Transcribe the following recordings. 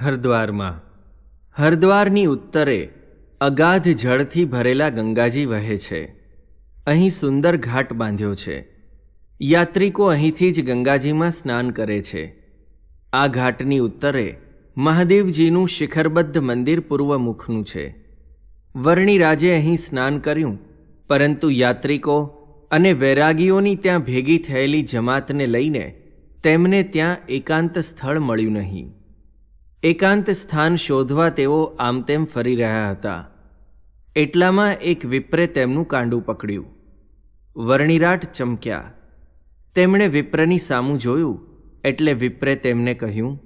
હરદ્વારમાં. હરદ્વારની ઉત્તરે અગાધ જળથી ભરેલા ગંગાજી વહે છે. અહીં સુંદર ઘાટ બાંધ્યો છે. યાત્રિકો અહીંથી જ ગંગાજીમાં સ્નાન કરે છે. આ ઘાટની ઉત્તરે મહાદેવજીનું શિખરબદ્ધ મંદિર પૂર્વમુખનું છે. વર્ણિરાજે અહીં સ્નાન કર્યું, પરંતુ યાત્રિકો અને વૈરાગીઓની ત્યાં ભેગી થયેલી જમાતને લઈને તેમને ત્યાં એકાંત સ્થળ મળ્યું નહીં. એકાંત સ્થાન શોધવા તેઓ આમ તેમ ફરી રહ્યા હતા. એટલામાં એક વિપ્રે તેમનું કાંડું પકડ્યું. વર્ણિરાટ ચમક્યા. તેમણે વિપ્રની સામું જોયું, એટલે વિપ્રે તેમને કહ્યું,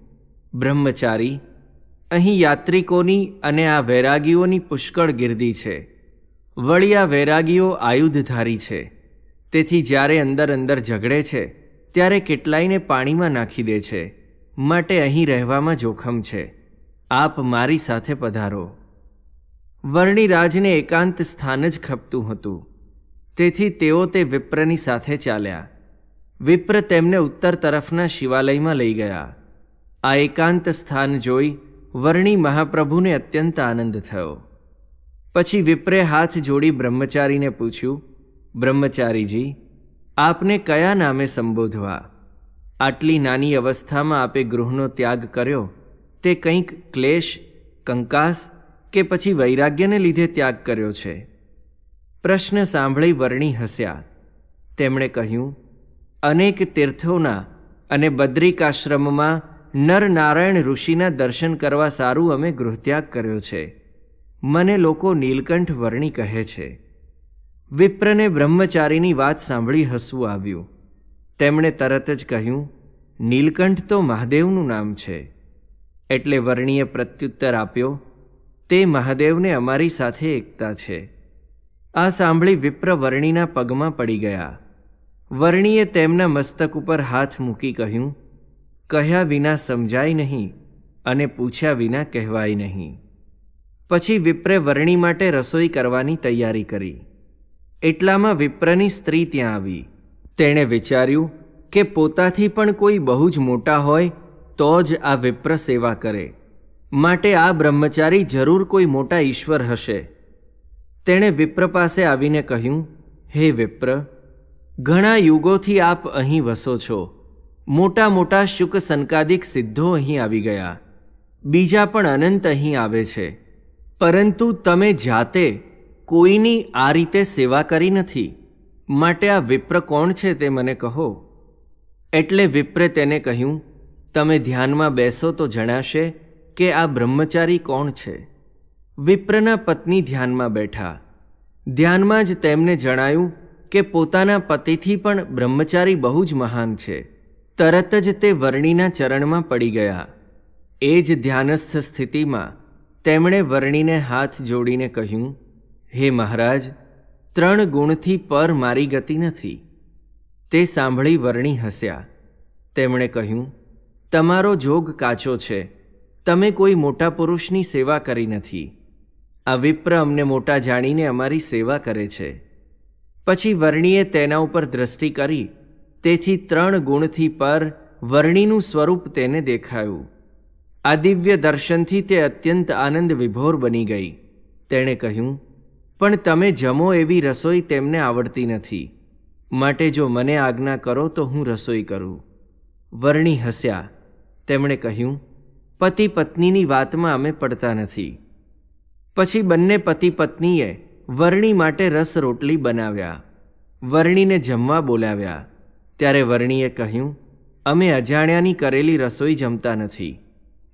બ્રહ્મચારી, અહીં યાત્રિકોની અને આ વૈરાગીઓની પુષ્કળ ગીર્દી છે. વળી આ વૈરાગીઓ આયુધધારી છે. તેથી જ્યારે અંદર અંદર ઝઘડે છે, ત્યારે કેટલાયને પાણીમાં નાખી દે છે. માટે અહીં રહેવામાં જોખમ છે. આપ મારી સાથે પધારો. વર્ણિરાજને એકાંત સ્થાન જ ખપતું હતું. તેથી તેઓ તે વિપ્રની સાથે ચાલ્યા. વિપ્ર તેમને ઉત્તર તરફના શિવાલયમાં લઈ ગયા. આ એકાંત સ્થાન જોઈ વર્ણિ મહાપ્રભુને અત્યંત આનંદ થયો. પછી વિપ્રે હાથ જોડી બ્રહ્મચારીને પૂછ્યું, બ્રહ્મચારીજી, આપને કયા નામે સંબોધવા? આટલી નાની અવસ્થામાં આપે ગૃહનો ત્યાગ કર્યો, તે કંઈક ક્લેશ, કંકાસ કે પછી વૈરાગ્યને લીધે ત્યાગ કર્યો છે. પ્રશ્ન સાંભળી વર્ણી હસ્યા. તેમણે કહ્યું, અનેક તીર્થોના અને બદ્રિકાશ્રમમાં નરનારાયણ ઋષિના દર્શન કરવા સારું અમે ગૃહત્યાગ કર્યો છે. મને લોકો નીલકંઠ વર્ણી કહે છે. વિપ્રને બ્રહ્મચારીની વાત સાંભળી હસવું આવ્યું. તેમણે તરત જ કહ્યું, નીલકંઠ તો મહાદેવનું નામ છે. એટલે વર્ણીએ પ્રત્યુત્તર આપ્યો, તે મહાદેવને અમારી સાથે એકતા છે. આ સાંભળી વિપ્ર વર્ણીના પગમાં પડી ગયા. વર્ણીએ તેમના મસ્તક ઉપર હાથ મૂકી કહ્યું, કહ્યા વિના સમજાય નહીં અને પૂછ્યા વિના કહેવાય નહીં. પછી વિપ્રે વર્ણી માટે રસોઈ કરવાની તૈયારી કરી. એટલામાં વિપ્રની સ્ત્રી ત્યાં આવી. તેણે વિચાર્યું કે પોતાથી પણ કોઈ બહુ જ મોટા હોય, તો જ આ વિપ્ર સેવા કરે. માટે આ બ્રહ્મચારી જરૂર કોઈ મોટા ઈશ્વર હશે. તેણે વિપ્ર પાસે આવીને કહ્યું, હે વિપ્ર, ઘણા યુગોથી આપ અહીં વસો છો. મોટા મોટા શુક સંકાદિક સિદ્ધો અહીં આવી ગયા. બીજા પણ અનંત અહીં આવે છે. પરંતુ તમે જાતે કોઈની આ રીતે સેવા કરી નથી. માટે આ વિપ્ર કોણ છે તે મને કહો. એટલે વિપ્રે તેને કહ્યું, તમે ધ્યાનમાં બેસો તો જણાશે કે આ બ્રહ્મચારી કોણ છે. વિપ્રના પત્ની ધ્યાનમાં બેઠા. ધ્યાનમાં જ તેમને જણાયું કે પોતાના પતિથી પણ બ્રહ્મચારી બહુ જ મહાન છે. તરત જ તે વર્ણીના ચરણમાં પડી ગયા. એ જ ધ્યાનસ્થ સ્થિતિમાં તેમણે વર્ણીને હાથ જોડીને કહ્યું, હે મહારાજ ત્રણ ગુણથી પર મારી ગતિ નથી. તે સાંભળી વર્ણી હસ્યા. તેમણે કહ્યું, તમારો જોગ કાચો છે. તમે કોઈ મોટા પુરુષની સેવા કરી નથી. આ વિપ્ર અમને મોટા જાણીને અમારી સેવા કરે છે. પછી વર્ણીએ તેના ઉપર દ્રષ્ટિ કરી, તેથી ત્રણ ગુણથી પર વર્ણીનું સ્વરૂપ તેને દેખાયું. આ દિવ્ય દર્શનથી તે અત્યંત આનંદ વિભોર બની ગઈ. તેણે કહ્યું પણ તમે જમો એવી રસોઈ તેમને આવડતી નથી. માટે જો મને આજ્ઞા કરો તો હું રસોઈ કરું. વર્ણી હસ્યા. તેમણે કહ્યું, પતિ પત્નીની વાતમાં અમે પડતા નથી. પછી બંને પતિ પત્નીએ વર્ણી માટે રસ રોટલી બનાવ્યા. વર્ણીને જમવા બોલાવ્યા. ત્યારે વર્ણીએ કહ્યું, અમે અજાણ્યાની કરેલી રસોઈ જમતા નથી.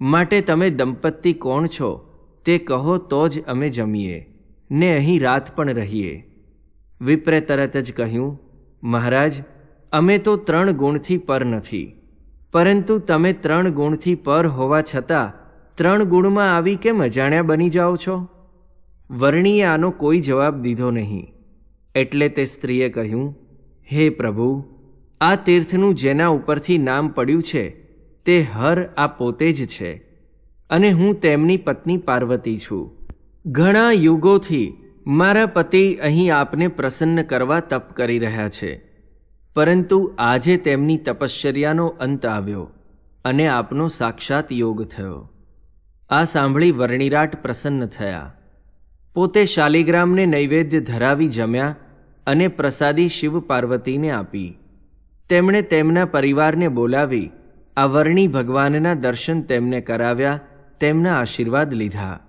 માટે તમે દંપતી કોણ છો? તે કહો તો જ અમે જમીએ. ને અહીં રાત પણ રહીએ. વિપ્રે તરત જ કહ્યું, મહારાજ, અમે તો ત્રણ ગુણથી પર નથી. પરંતુ તમે ત્રણ ગુણથી પર હોવા છતાં ત્રણ ગુણમાં આવી કેમ અજાણ્યા બની જાઓ છો? વર્ણીએ આનો કોઈ જવાબ દીધો નહીં. એટલે તે સ્ત્રીએ કહ્યું, હે પ્રભુ, આ તીર્થનું જેના ઉપરથી નામ પડ્યું છે, તે હર આ પોતે જ છે. અને હું તેમની પત્ની પાર્વતી છું. ઘણા યુગોથી મારા પતિ અહીં આપને પ્રસન્ન કરવા તપ કરી રહ્યા છે. પરંતુ આજે તેમની તપશ્ચર્યાનો અંત આવ્યો અને આપનો સાક્ષાત યોગ થયો. આ સાંભળી વર્ણિરાટ પ્રસન્ન થયા. પોતે શાલિગ્રામને નૈવેદ્ય ધરાવી જમ્યા અને પ્રસાદી શિવ પાર્વતીને આપી. તેમણે તેમના પરિવારને બોલાવી આ વર્ણિ ભગવાનના દર્શન તેમને કરાવ્યા, તેમના આશીર્વાદ લીધા.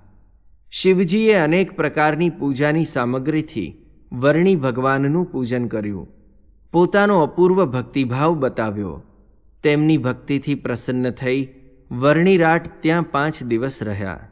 શિવજીએ અનેક પ્રકારની પૂજાની સામગ્રીથી વર્ણી ભગવાનનું પૂજન કર્યું. પોતાનો અપૂર્વ ભક્તિભાવ બતાવ્યો. તેમની ભક્તિથી પ્રસન્ન થઈ વર્ણિરાટ ત્યાં પાંચ દિવસ રહ્યા.